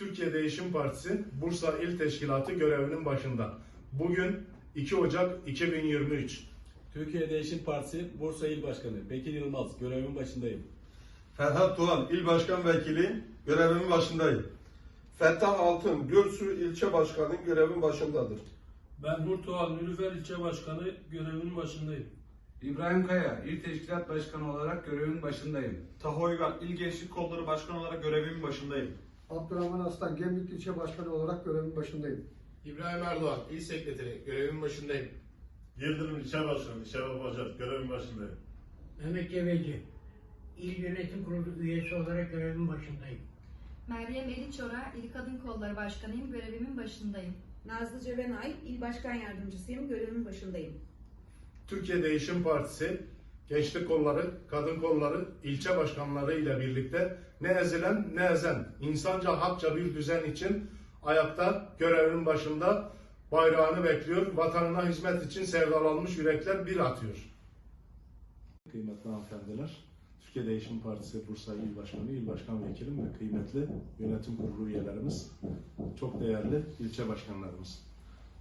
Türkiye Değişim Partisi Bursa İl Teşkilatı görevinin başında. Bugün 2 Ocak 2023. Türkiye Değişim Partisi Bursa İl Başkanı Bekir Yılmaz görevin başındayım. Ferhat Doğan, İl Başkan Vekili, görevimin başındayım. Fettah Altın, Gölsu İlçe Başkanı görevin başındadır. Ben Nurtuğal Nülüfer İlçe Başkanı görevinin başındayım. İbrahim Kaya, İl Teşkilat Başkanı olarak görevimin başındayım. Taha Uygar, İl Gençlik Kolları Başkanı olarak görevimin başındayım. Abdurrahman Aslan, Gemlik İlçe Başkanı olarak görevimin başındayım. İbrahim Erdoğan, İl Sekreteri, görevin başındayım. Yıldırım İlçe Başkanı, Şeref Bacar, görevin başındayım. Mehmet Cebeci, İl Yönetim Kurulu üyesi olarak görevimin başındayım. Meryem Eliçora, İl Kadın Kolları Başkanıyım, görevimin başındayım. Nazlı Cebenay, İl Başkan Yardımcısıyım, görevimin başındayım. Türkiye Değişim Partisi Gençlik Kolları, Kadın Kolları, ilçe başkanları ile birlikte ne ezilen ne ezen insanca hakça bir düzen için ayakta görevinin başında bayrağını bekliyor. Vatanına hizmet için sevdalanmış yürekler bir atıyor. Kıymetli hanımefendiler, Türkiye Değişim Partisi Bursa İl Başkanı, İl Başkan Vekilim ve kıymetli yönetim kurulu üyelerimiz, çok değerli ilçe başkanlarımız.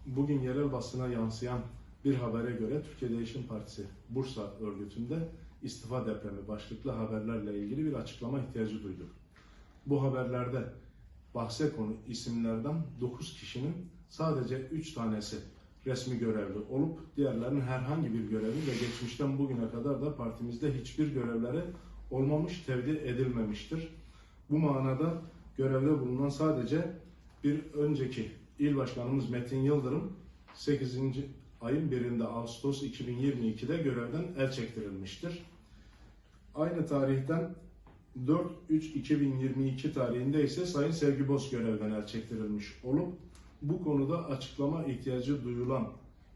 Bugün yerel basına yansıyan bir habere göre Türkiye Değişim Partisi Bursa örgütünde istifa depremi başlıklı haberlerle ilgili bir açıklama ihtiyacı duyduk. Bu haberlerde bahse konu isimlerden 9 kişinin sadece 3 tanesi resmi görevli olup diğerlerinin herhangi bir görevi ve geçmişten bugüne kadar da partimizde hiçbir görevleri olmamış, tevdi edilmemiştir. Bu manada görevde bulunan sadece bir önceki il başkanımız Metin Yıldırım 8. ayın 1'inde Ağustos 2022'de görevden el çektirilmiştir. Aynı tarihten 4-3-2022 tarihinde ise Sayın Sevgi Boz görevden el çektirilmiş olup bu konuda açıklama ihtiyacı duyulan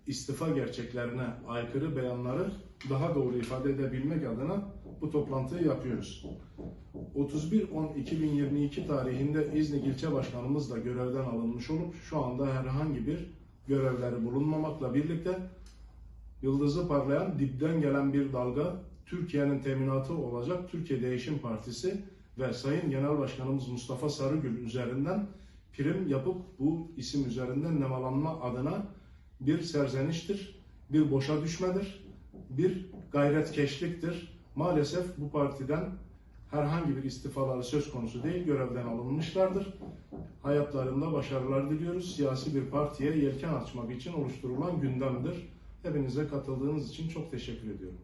istifa gerçeklerine aykırı beyanları daha doğru ifade edebilmek adına bu toplantıyı yapıyoruz. 31-10-2022 tarihinde İznik İlçe Başkanımız da görevden alınmış olup şu anda herhangi bir görevleri bulunmamakla birlikte yıldızı parlayan dipten gelen bir dalga Türkiye'nin teminatı olacak Türkiye Değişim Partisi ve Sayın Genel Başkanımız Mustafa Sarıgül üzerinden prim yapıp bu isim üzerinden nemalanma adına bir serzeniştir, bir boşa düşmedir, bir gayretkeşliktir. Maalesef bu partiden herhangi bir istifaları söz konusu değil, görevden alınmışlardır. Hayatlarında başarılar diliyoruz. Siyasi bir partiye yelken açmak için oluşturulan gündemdir. Hepinize katıldığınız için çok teşekkür ediyorum.